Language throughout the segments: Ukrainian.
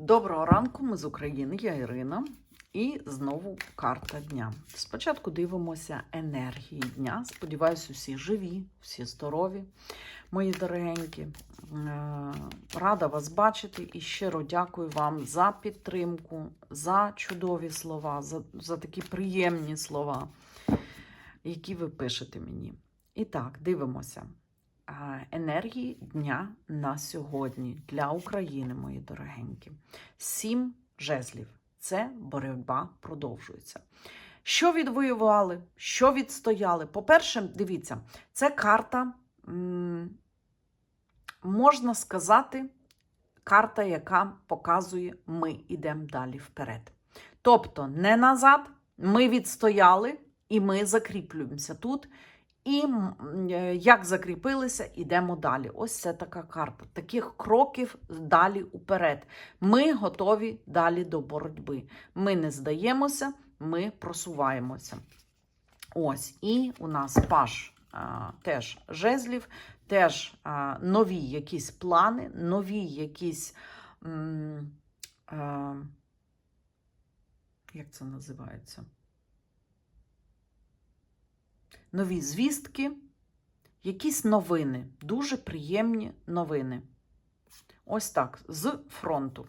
Доброго ранку, ми з України, я Ірина. І знову карта дня. Спочатку дивимося енергії дня. Сподіваюся, всі живі, всі здорові, мої дорогенькі. Е, Рада вас бачити і щиро дякую вам за підтримку, за чудові слова, за, за такі приємні слова, які ви пишете мені. І так, дивимося. Енергії дня на сьогодні для України, мої дорогенькі. Сім жезлів. Це боротьба продовжується. Що відвоювали, що відстояли? По-перше, дивіться, це карта, можна сказати, карта, яка показує, ми йдемо далі вперед. Тобто, не назад, ми відстояли і ми закріплюємося тут. І е, як закріпилися, йдемо далі. Ось це така карта. Таких кроків далі уперед. Ми готові далі до боротьби. Ми не здаємося, ми просуваємося. Ось, і у нас паш а, теж жезлів, теж нові якісь плани, нові якісь. Як це називається? Нові звістки, якісь новини, дуже приємні новини. Ось так, з фронту.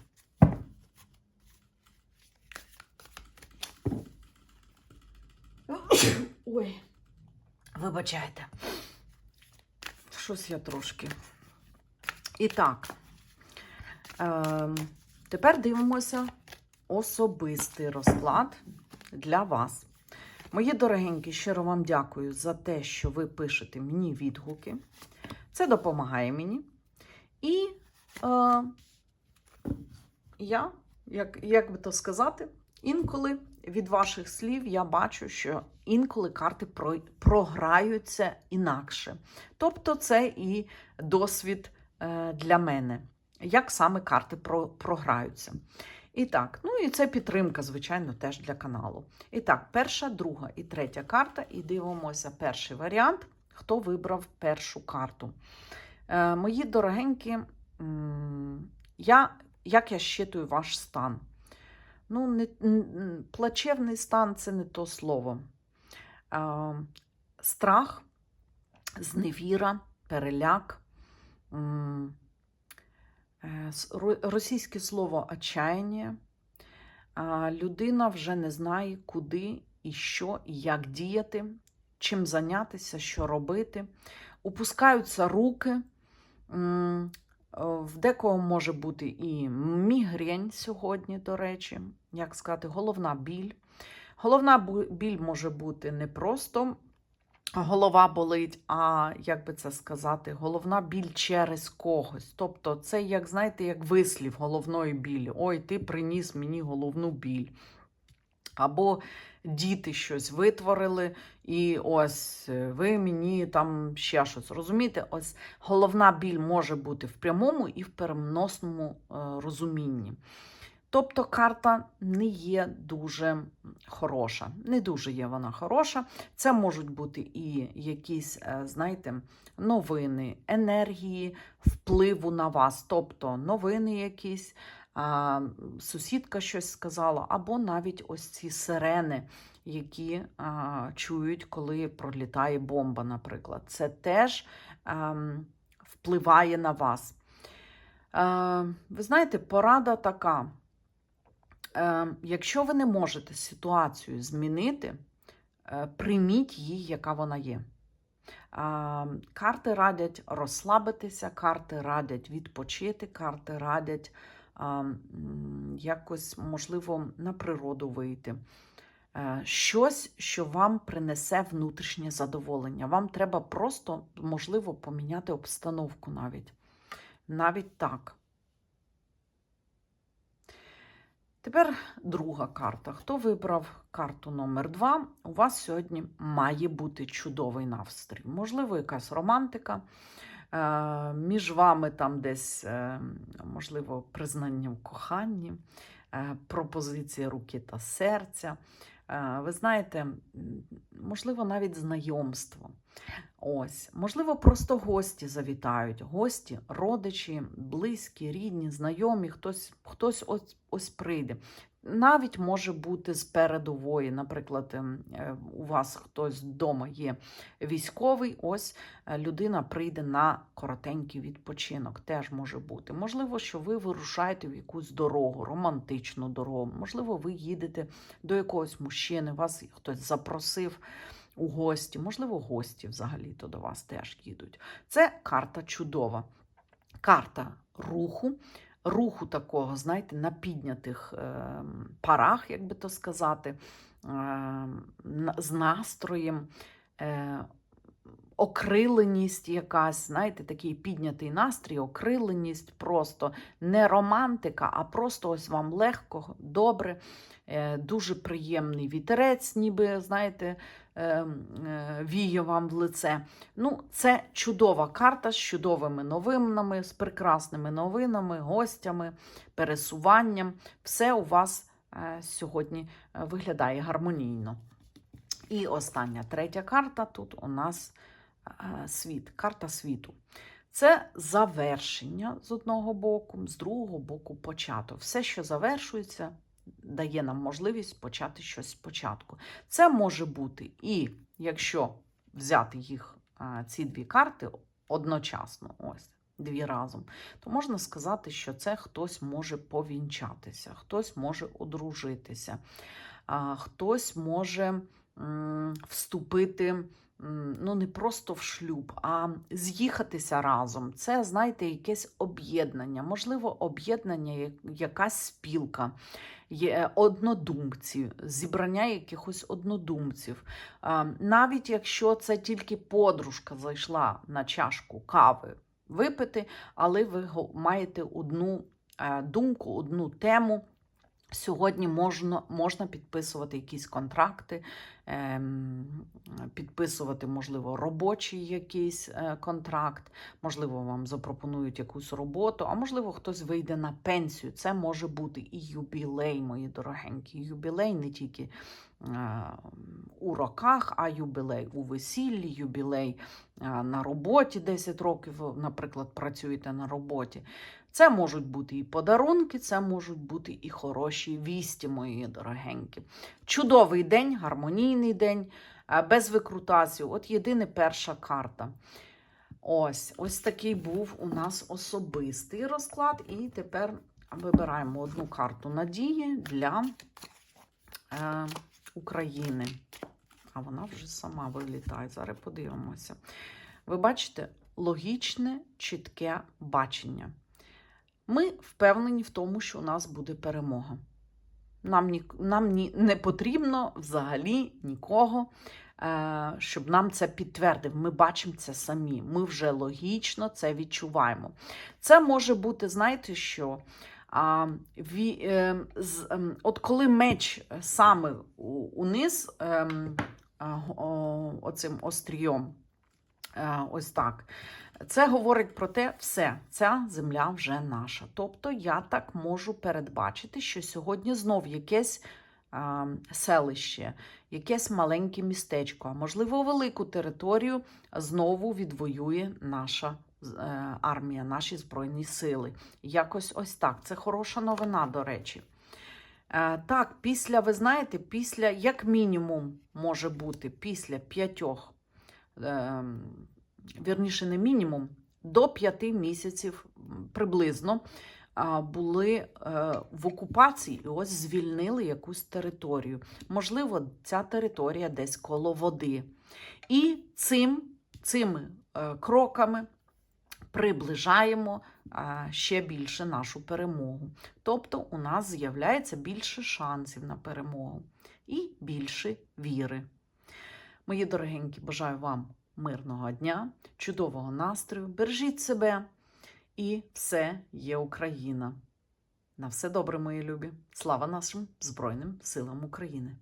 Ой, вибачайте. Щось я трошки. І так, е, тепер дивимося особистий розклад для вас. Мої дорогенькі, щиро вам дякую за те, що ви пишете мені відгуки. Це допомагає мені. І е, я, як, як би то сказати, інколи від ваших слів я бачу, що інколи карти про, програються інакше. Тобто, це і досвід е, для мене, як саме карти про, програються. І так, ну і це підтримка, звичайно, теж для каналу. І так, перша, друга і третя карта. І дивимося перший варіант. Хто вибрав першу карту? Е, мої дорогенькі, я, як я щитую ваш стан? Ну, не, плачевний стан це не то слово. Е, страх, зневіра, переляк. Російське слово отчаяння. Людина вже не знає, куди і що, і як діяти, чим зайнятися, що робити. Упускаються руки. Е, В декого може бути і мігрень сьогодні, до речі, як сказати, головна біль. Головна біль може бути не просто голова болить, а як би це сказати, головна біль через когось. Тобто, це, як знаєте, як вислів головної білі. Ой, ти приніс мені головну біль. Або діти щось витворили, і ось е, ви мені там ще щось. Розумієте, ось головна біль може бути в прямому і в переносному е, розумінні. Тобто карта не є дуже хороша. Не дуже є вона хороша. Це можуть бути і якісь, е, знаєте, новини, енергії, впливу на вас. Тобто новини якісь, сусідка щось сказала, або навіть ось ці сирени, які чують, коли пролітає бомба, наприклад. Це теж ем, впливає на вас. Е, ви знаєте, порада така. Е, якщо ви не можете ситуацію змінити, е, прийміть її, яка вона є. Карти радять розслабитися, карти радять відпочити, карти радять якось, можливо, на природу вийти. Е, Щось, що вам принесе внутрішнє задоволення. Вам треба просто, можливо, поміняти обстановку навіть. Навіть так. Тепер друга карта. Хто вибрав карту номер 2 у вас сьогодні має бути чудовий настрій. Можливо, якась романтика. Е, Між вами там десь, е, можливо, признання в коханні, е, пропозиція руки та серця. Е, Ви знаєте, можливо, навіть знайомство. Ось, можливо, просто гості завітають. Гості, родичі, близькі, рідні, знайомі, хтось, хтось ось, ось прийде. Навіть може бути з передової, наприклад, ем, е, у вас хтось вдома є військовий, ось е, людина прийде на коротенький відпочинок, теж може бути. Можливо, що ви вирушаєте в якусь дорогу, романтичну дорогу. Можливо, ви їдете до якогось мужчини, вас хтось запросив у гості, можливо, гості взагалі-то до вас теж їдуть. Це карта чудова. Карта руху, руху такого, знаєте, на піднятих е, парах, як би то сказати, е, з настроєм. Окриленість якась, знаєте, такий піднятий настрій, окриленість, просто не романтика, а просто ось вам легко, добре, е, дуже приємний вітерець, ніби, знаєте, е, е, віє вам в лице. Ну, це чудова карта з чудовими новинами, з прекрасними новинами, гостями, пересуванням. Все у вас сьогодні виглядає гармонійно. І остання третя карта тут у нас світ, карта світу. Це завершення з одного боку, з другого боку початок. Все, що завершується, дає нам можливість почати щось спочатку. Це може бути і якщо взяти їх, ці дві карти одночасно, ось дві разом, то можна сказати, що це хтось може повінчатися, хтось може одружитися, хтось може вступити. Ну, не просто в шлюб, а з'їхатися разом. Це, знаєте, якесь об'єднання, можливо, об'єднання, якась спілка, є однодумці, зібрання якихось однодумців. Навіть якщо це тільки подружка зайшла на чашку кави випити, але ви маєте одну е, думку, одну тему. Сьогодні можна, можна підписувати якісь контракти, ем, підписувати, можливо, робочий якийсь е, контракт, можливо, вам запропонують якусь роботу, а можливо, хтось вийде на пенсію. Це може бути і юбілей, мої дорогенькі. Юбілей не тільки е, у роках, а юбілей у весіллі, юбілей е, на роботі 10 років, наприклад, працюєте на роботі. Це можуть бути і подарунки, це можуть бути і хороші вісті, мої дорогенькі. Чудовий день, гармонійний день, е, без викрутасів. От єдине перша карта. Ось, ось такий був у нас особистий розклад. І тепер вибираємо одну карту надії для е, України. А вона вже сама вилітає. Зараз подивимося. Ви бачите логічне, чітке бачення. Ми впевнені в тому, що у нас буде перемога. Нам, ні, нам ні, не потрібно взагалі нікого, е, щоб нам це підтвердив. Ми бачимо це самі. Ми вже логічно це відчуваємо. Це може бути, знаєте що? А, ві, е, з, ем, от коли меч саме униз, а, о, оцим острієм, е, ось так. Це говорить про те, все, ця земля вже наша. Тобто я так можу передбачити, що сьогодні знов якесь а, селище, якесь маленьке містечко, а можливо, велику територію знову відвоює наша е, армія, наші збройні сили. Якось ось так. Це хороша новина, до речі. Е, Так, після, ви знаєте, після, як мінімум, може бути після п'ятьох, е, вірніше, не мінімум, до п'яти місяців приблизно були е, в окупації і ось звільнили якусь територію. Можливо, ця територія десь коло води. І цим, цими е, кроками приближаємо ще більше нашу перемогу. Тобто у нас з'являється більше шансів на перемогу і більше віри. Мої дорогенькі, бажаю вам мирного дня, чудового настрою, бережіть себе і все є Україна. На все добре, мої любі. Слава нашим Збройним силам України!